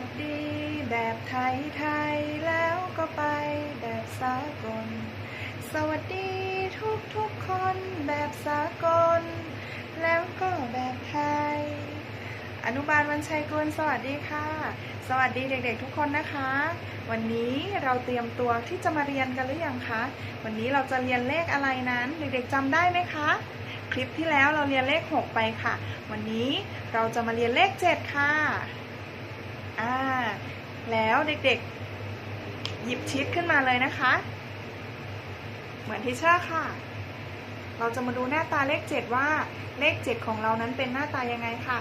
วัสดีแบบไทยไทยแล้วก็ไปแบบสากล สวัสดีทุกทุกคนแบบสากล แล้วก็แบบไทย อนุบาลวันชัยกุลสวัสดีค่ะ สวัสดีเด็กๆทุกคนนะคะ วันนี้เราเตรียมตัวที่จะมาเรียนกันหรือยังคะ วันนี้เราจะเรียนเลขอะไรนั้น เด็กๆจำได้ไหมคะคลิปที่แล้วเราเรียนเลข 6 ไปค่ะ วันนี้เราจะมาเรียนเลข 7 ค่ะ อ่า แล้วเด็กๆ หยิบชิดขึ้นมาเลยนะคะ เหมือนที่เชื่อค่ะ เราจะมาดูหน้าตาเลข7ว่าเลข7ของเรานั้นเป็นหน้าตายังไงค่ะ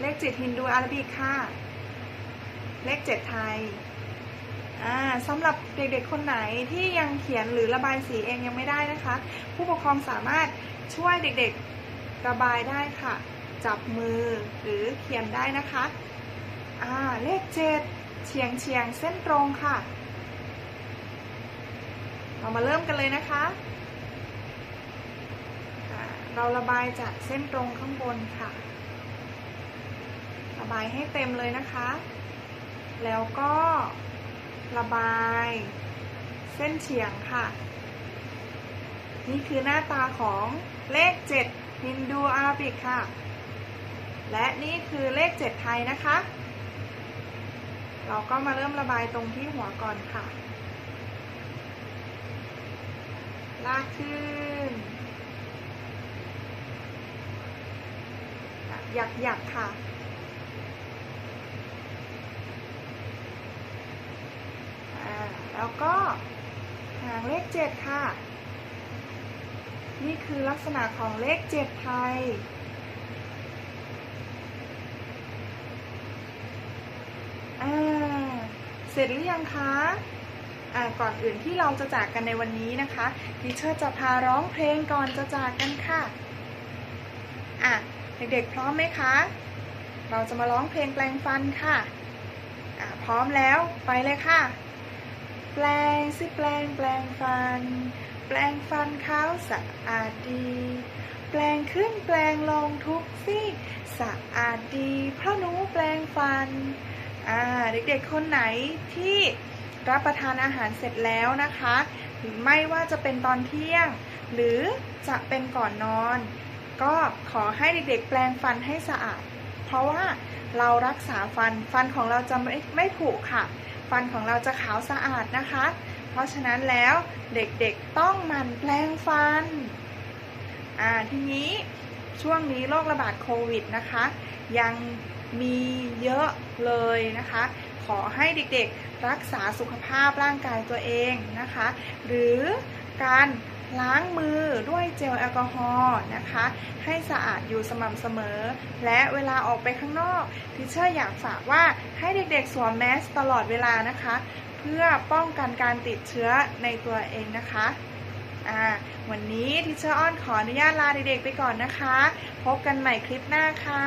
เลข7ฮินดูอาราบิกค่ะ เลข7ไทยสำหรับเด็กๆ คนไหนที่ยังเขียนหรือระบายสีเองยังไม่ได้นะคะ ผู้ปกครองสามารถช่วยเด็กๆ ระบายได้ค่ะ จับมือหรือเขียนได้นะคะ อ่าเลข7เฉียงเฉียงเส้นตรงค่ะ เรามาเริ่มกันเลยนะคะเราระบายจากเส้นตรงข้างบนค่ะ ระบายให้เต็มเลยนะคะ แล้วก็ระบายเส้นเฉียงค่ะ นี่คือหน้าตาของเลข 7 ฮินดูอาราบิกค่ะ และนี่คือเลข 7 ไทยนะคะ เราก็มาเริ่มระบายตรงที่หัวก่อนค่ะ ลากขึ้น หยักหยักค่ะ แล้วก็หางเลขเจ็ดค่ะ นี่คือลักษณะของเลขเจ็ดไทย อ่า เส ร็จหรือยังคะอ่าก่อนอื่นที่เราจะจากกันในวันนี้นะคะทีเชอร์จะพาร้องเพลงก่อนจะจากกันค่ะอะเด็กๆพร้อมไหมคะ เราจะมาร้องเพลงแปลงฟันค่ะอะ พร้อมแล้วไปเลยค่ะ แปลงสิแปลงแปลงฟัน แปลงฟันขาวสะอาดดี แปลงขึ้นแปลงลงทุกซี่สะอาดดีเพราะหนูแปลงฟัน อ่าเด็กๆคนไหนที่รับประทานอาหารเสร็จแล้วนะคะ ไม่ว่าจะเป็นตอนเที่ยง หรือจะเป็นก่อนนอน ก็ขอให้เด็กๆ แปลงฟันให้สะอาด เพราะว่าเรารักษาฟันฟันของเราจะไม่ไม่ผุค่ะ ฟันของเราจะขาวสะอาดนะคะ เพราะฉะนั้นแล้วเด็กๆต้องหมั่นแปลงฟันอ่าทีนี้ ช่วงนี้โรคระบาดโควิดนะคะ ยังมีเยอะเลยนะคะ ขอให้เด็กๆรักษาสุขภาพร่างกายตัวเองนะคะ หรือการล้างมือด้วยเจลแอลกอฮอล์นะคะ ให้สะอาดอยู่สม่ำเสมอ และเวลาออกไปข้างนอกทิเชอร์อยากฝากว่าให้เด็กๆสวมแมสตลอดเวลานะคะ เพื่อป้องกันการติดเชื้อในตัวเองนะคะ อ่าวันนี้ทิเชอร์อ้อนขออนุญาตลาเด็กๆไปก่อนนะคะ พบกันใหม่คลิปหน้าค่ะ